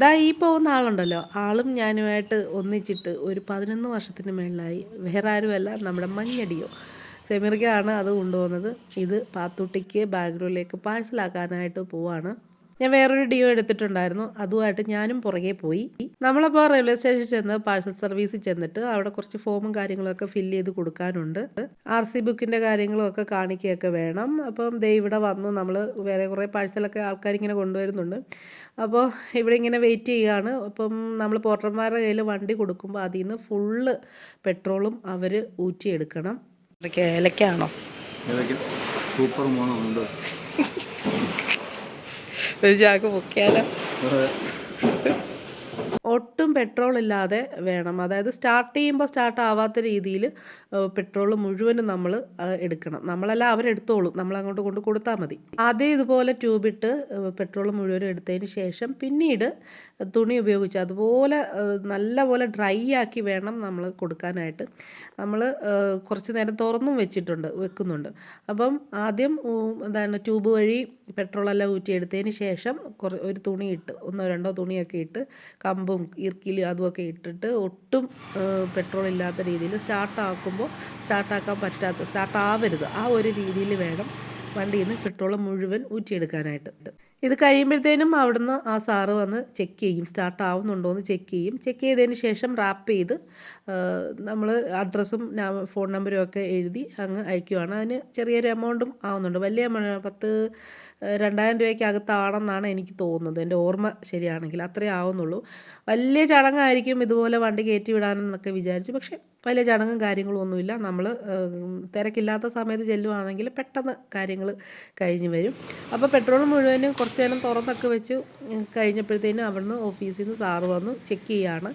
ദാ ഈ പോകുന്ന ആളുണ്ടല്ലോ. ആളും ഞാനുമായിട്ട് ഒന്നിച്ചിട്ട് ഒരു പതിനൊന്ന് വർഷത്തിന് മേളിലായി. വേറെ ആരുമല്ല നമ്മുടെ മഞ്ഞടിയോ. സെമിറിക്കാണ് അത് കൊണ്ടുപോകുന്നത്. ഇത് പാത്തുട്ടിക്ക് ബാംഗ്ലൂരിലേക്ക് പാഴ്സലാക്കാനായിട്ട് പോവാണ്. ഞാൻ വേറൊരു ഡിയോ എടുത്തിട്ടുണ്ടായിരുന്നു. അതുമായിട്ട് ഞാനും പുറകെ പോയി. നമ്മളപ്പോൾ റെയിൽവേ സ്റ്റേഷനിൽ ചെന്ന് പാഴ്സൽ സർവീസിൽ ചെന്നിട്ട് അവിടെ കുറച്ച് ഫോമും കാര്യങ്ങളൊക്കെ ഫില്ല് ചെയ്ത് കൊടുക്കാനുണ്ട്. ആർ സി ബുക്കിന്റെ കാര്യങ്ങളും ഒക്കെ കാണിക്കുകയൊക്കെ വേണം. അപ്പം ദേ ഇവിടെ വന്നു. നമ്മൾ വേറെ കുറേ പാഴ്സലൊക്കെ ആൾക്കാരിങ്ങനെ കൊണ്ടുവരുന്നുണ്ട്. അപ്പോൾ ഇവിടെ ഇങ്ങനെ വെയിറ്റ് ചെയ്യുകയാണ്. അപ്പം നമ്മൾ പോർട്ടർമാരുടെ കയ്യിൽ വണ്ടി കൊടുക്കുമ്പോൾ അതിൽ നിന്ന് ഫുള്ള് പെട്രോളും അവർ ഊറ്റിയെടുക്കണം ഏലക്കാണോ? സൂപ്പർ മോണുണ്ട് ഒരു ചാക്ക് പൊക്കിയാലോ ഒട്ടും പെട്രോൾ ഇല്ലാതെ വേണം. അതായത് സ്റ്റാർട്ട് ചെയ്യുമ്പോൾ സ്റ്റാർട്ട് ആവാത്ത രീതിയിൽ പെട്രോൾ മുഴുവനും നമ്മൾ എടുക്കണം. നമ്മളല്ല അവരെടുത്തോളും. നമ്മൾ അങ്ങോട്ട് കൊണ്ട് കൊടുത്താൽ മതി. ആദ്യം ഇതുപോലെ ട്യൂബിട്ട് പെട്രോൾ മുഴുവനും എടുത്തതിന് ശേഷം പിന്നീട് തുണി ഉപയോഗിച്ച് അതുപോലെ നല്ലപോലെ ഡ്രൈ ആക്കി വേണം നമ്മൾ കൊടുക്കാനായിട്ട്. നമ്മൾ കുറച്ച് നേരം തുറന്നും വെച്ചിട്ടുണ്ട് വെക്കുന്നുണ്ട്. അപ്പം ആദ്യം എന്താണ് ട്യൂബ് വഴി പെട്രോളെല്ലാം ഊറ്റിയെടുത്തതിന് ശേഷം കുറ ഒരു തുണി ഇട്ട് ഒന്നോ രണ്ടോ തുണിയൊക്കെ ഇട്ട് കമ്പും ഇർക്കിലും അതുമൊക്കെ ഇട്ടിട്ട് ഒട്ടും പെട്രോൾ ഇല്ലാത്ത രീതിയിൽ സ്റ്റാർട്ടാക്കുമ്പോൾ സ്റ്റാർട്ടാക്കാൻ പറ്റാത്ത സ്റ്റാർട്ടാവരുത് ആ ഒരു രീതിയിൽ വേണം വണ്ടിയിൽ നിന്ന് പെട്രോൾ മുഴുവൻ ഊറ്റിയെടുക്കാനായിട്ട്. ഇത് കഴിയുമ്പോഴത്തേനും അവിടുന്ന് ആ സാറ് വന്ന് ചെക്ക് ചെയ്യും. സ്റ്റാർട്ട് ആവുന്നുണ്ടോ എന്ന് ചെക്ക് ചെയ്യും. ചെക്ക് ചെയ്തതിന് ശേഷം റാപ്പ് ചെയ്ത് നമ്മൾ അഡ്രസ്സും ഫോൺ നമ്പരും ഒക്കെ എഴുതി അങ്ങ് അയക്കുവാണ്. അതിന് ചെറിയൊരു എമൗണ്ടും ആവുന്നുണ്ട്. വലിയ പത്ത് രണ്ടായിരം രൂപയ്ക്ക് അകത്താണെന്നാണ് എനിക്ക് തോന്നുന്നത്. എന്റെ ഓർമ്മ ശരിയാണെങ്കിൽ അത്രേ ആവുന്നുള്ളൂ. വലിയ ചടങ്ങായിരിക്കും ഇതുപോലെ വണ്ടി കയറ്റി വിടാനെന്നൊക്കെ വിചാരിച്ചു. പക്ഷേ വലിയ ചടങ്ങും കാര്യങ്ങളും ഒന്നുമില്ല. നമ്മൾ തിരക്കില്ലാത്ത സമയത്ത് ചെല്ലുവാണെങ്കിൽ പെട്ടെന്ന് കാര്യങ്ങൾ കഴിഞ്ഞ് വരും. അപ്പോൾ പെട്രോൾ മുഴുവനും കുറച്ച് നേരം തുറന്നൊക്കെ വെച്ച് കഴിഞ്ഞപ്പോഴത്തേനും അവിടുന്ന് ഓഫീസിൽ നിന്ന് സാറ് വന്നു ചെക്ക് ചെയ്യാണ്.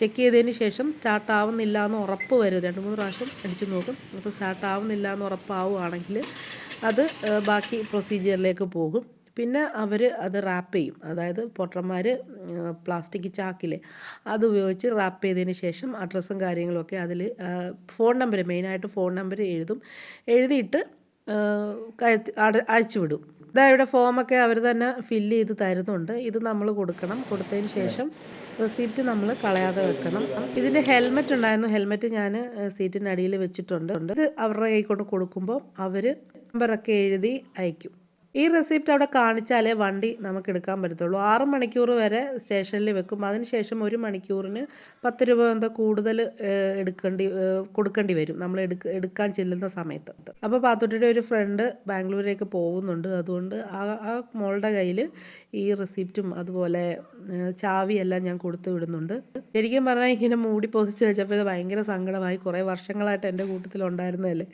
ചെക്ക് ചെയ്തതിന് ശേഷം സ്റ്റാർട്ട് ആവുന്നില്ല എന്ന് ഉറപ്പ് വരും. രണ്ട് മൂന്ന് പ്രാവശ്യം അടിച്ചു നോക്കും. അപ്പോൾ സ്റ്റാർട്ട് ആവുന്നില്ല എന്ന് ഉറപ്പാവുകയാണെങ്കിൽ അത് ബാക്കി പ്രൊസീജിയറിലേക്ക് പോകും. പിന്നെ അവർ അത് റാപ്പ് ചെയ്യും. അതായത് പൊട്ടന്മാർ പ്ലാസ്റ്റിക് ചാക്കിൽ അത് ഉപയോഗിച്ച് റാപ്പ് ചെയ്തതിന് ശേഷം അഡ്രസ്സും കാര്യങ്ങളൊക്കെ അതിൽ ഫോൺ നമ്പർ മെയിനായിട്ട് ഫോൺ നമ്പർ എഴുതും. എഴുതിയിട്ട് കഴുത്തി അയച്ചു വിടും. ഇതാ ഇവിടെ ഫോമൊക്കെ അവർ തന്നെ ഫില്ല് ചെയ്ത് തരുന്നുണ്ട്. ഇത് നമ്മൾ കൊടുക്കണം. കൊടുത്തതിന് ശേഷം റെസിപ്റ്റ് നമ്മൾ കളയാതെ വെക്കണം. ഇതിന്റെ ഹെൽമെറ്റ് ഉണ്ടായിരുന്നു. ഹെൽമെറ്റ് ഞാൻ സീറ്റിന്റെ അടിയിൽ വെച്ചിട്ടുണ്ട്. ഇത് അവരുടെ കൈ കൊണ്ട് കൊടുക്കുമ്പോൾ അവർ നമ്പറൊക്കെ എഴുതി അയക്കും. ഈ റെസിപ്റ്റ് അവിടെ കാണിച്ചാലേ വണ്ടി നമുക്ക് എടുക്കാൻ പറ്റത്തുള്ളൂ. ആറ് മണിക്കൂർ വരെ സ്റ്റേഷനിൽ വെക്കും. അതിനുശേഷം ഒരു മണിക്കൂറിന് പത്ത് രൂപ എന്തോ കൂടുതൽ എടുക്കേണ്ടി കൊടുക്കേണ്ടി വരും. നമ്മൾ എടുക്ക എടുക്കാൻ ചെല്ലുന്ന സമയത്ത്. അപ്പോൾ പാത്തുട്ടിയുടെ ഒരു ഫ്രണ്ട് ബാംഗ്ലൂരിലേക്ക് പോകുന്നുണ്ട്. അതുകൊണ്ട് ആ ആ മോളുടെ കയ്യിൽ ഈ റെസിപ്റ്റും അതുപോലെ ചാവിയെല്ലാം ഞാൻ കൊടുത്തു വിടുന്നുണ്ട്. ശരിക്കും പറഞ്ഞാൽ ഇങ്ങനെ മൂടി പൊതിച്ച് വെച്ചപ്പോൾ ഇത് ഭയങ്കര സങ്കടമായി. കുറേ വർഷങ്ങളായിട്ട് എന്റെ കൂട്ടത്തിലുണ്ടായിരുന്നതല്ലേ?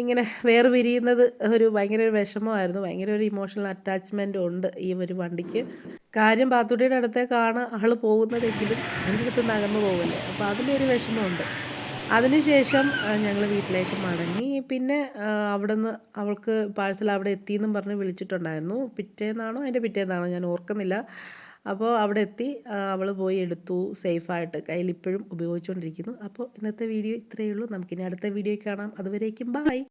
ഇങ്ങനെ വേർപിരിയുന്നത് ഒരു ഭയങ്കര ഒരു വിഷമമായിരുന്നു. ഭയങ്കര ഒരു ഇമോഷണൽ അറ്റാച്ച്മെന്റ് ഉണ്ട് ഈ ഒരു വണ്ടിക്ക്. കാര്യം പാത്തുട്ടിയുടെ അടുത്തേക്കാണ് ആൾ പോകുന്നതെങ്കിലും അതിന്റെ അടുത്ത് നകന്നു പോകില്ലേ അപ്പോൾ അതിലൊരു വിഷമമുണ്ട്. അതിനുശേഷം ഞങ്ങൾ വീട്ടിലേക്ക് മടങ്ങി. പിന്നെ അവിടുന്ന് അവൾക്ക് പാഴ്സൽ അവിടെ എത്തിയെന്നും പറഞ്ഞ് വിളിച്ചിട്ടുണ്ടായിരുന്നു. പിറ്റേന്നാണോ? അതിന്റെ പിറ്റേന്നാണോ? ഞാൻ ഓർക്കുന്നില്ല. അപ്പോൾ അവിടെ എത്തി അവൾ പോയി എടുത്തു സേഫായിട്ട് കയ്യിൽ ഇപ്പോഴും ഉപയോഗിച്ചുകൊണ്ടിരിക്കുന്നു. അപ്പോൾ ഇന്നത്തെ വീഡിയോ ഇത്രയേ ഉള്ളൂ. നമുക്കിനി അടുത്ത വീഡിയോ കാണാം. അതുവരേക്കും ബൈ.